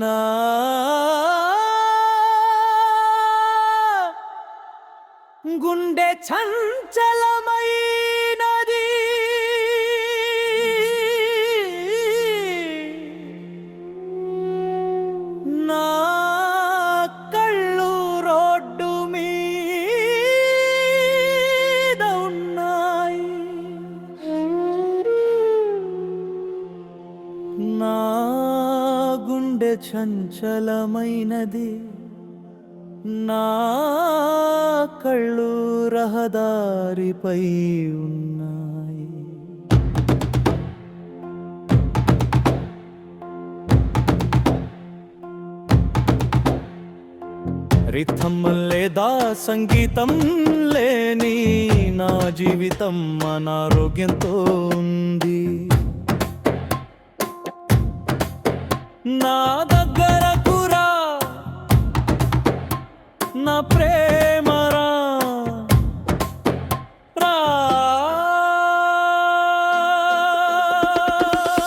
నా గుండె చంచలమైనది. నా కళ్ళు రోడ్డు మీద ఉన్నాయి. నా గుండె చంచలమైనది. నా కళ్ళు రహదారిపై ఉన్నాయి. రిథం లేదా సంగీతం లేని నా జీవితం అనారోగ్యంతో ఉంది. నా దగ్గరకు రా నా ప్రేమరా. రా.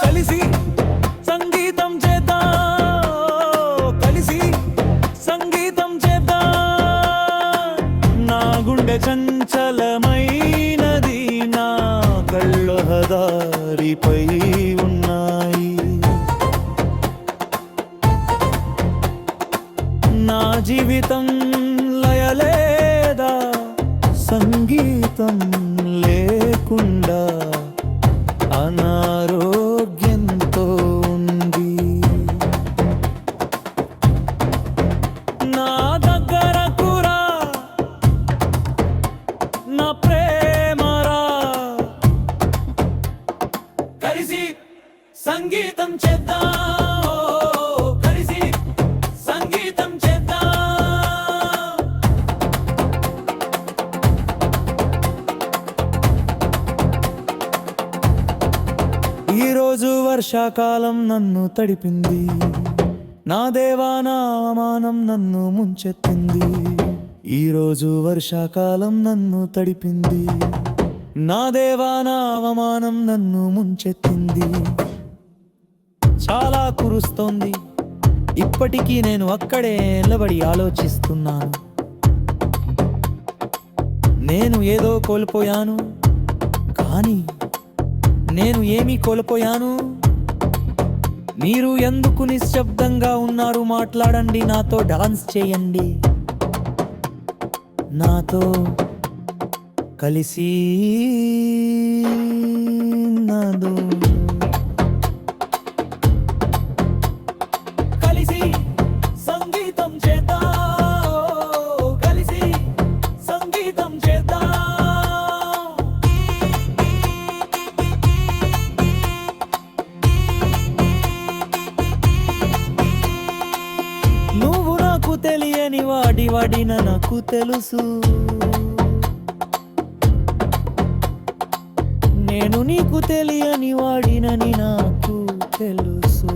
కలిసి సంగీతం చేద్దా. కలిసి సంగీతం చేద్దా. నా గుండె చంచలమైనది నా కళ్ళ హదారిపై. జీవితం లయలేదా సంగీతం? ఈరోజు వర్షాకాలం నన్ను తడిపింది. నా దేవా నా అవమానం నన్ను ముంచెత్తింది. ఈరోజు వర్షాకాలం నన్ను తడిపింది. నా దేవా నా అవమానం నన్ను ముంచెత్తింది. చాలా కురుస్తోంది. ఇప్పటికీ నేను అక్కడే నిలబడి ఆలోచిస్తున్నాను. నేను ఏదో కోల్పోయాను. కానీ నేను ఏమీ కోల్పోయాను? మీరు ఎందుకు నిశ్శబ్దంగా ఉన్నారు? మాట్లాడండి. నాతో డాన్స్ చేయండి. నాతో కలిసి తెలియని వాడి వాడిన నాకు తెలుసు. నేను నీకు తెలియని వాడినని నాకు తెలుసు.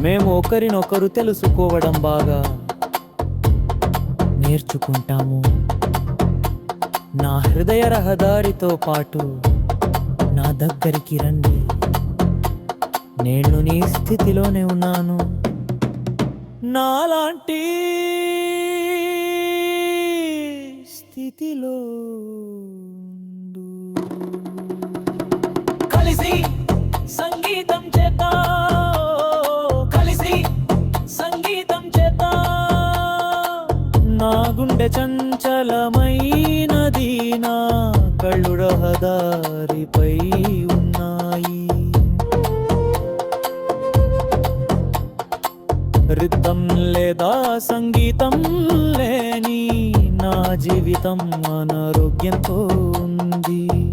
మేము ఒకరినొకరు తెలుసుకోవడం బాగా నేర్చుకుంటాము. నా హృదయ రహదారితో పాటు నా దగ్గరికి రండి. నేను నీ స్థితిలోనే ఉన్నాను. నాలాంటి స్థితిలో కలిసి సంగీతం చేద్దాం కలిసి సంగీతం చేద్దాం నా గుండె చంచలమైనది నా కళ్ళు రహదారిపై రిద్దం లేదా సంగీతం లేని నా జీవితం అనారోగ్యంతో ఉంది.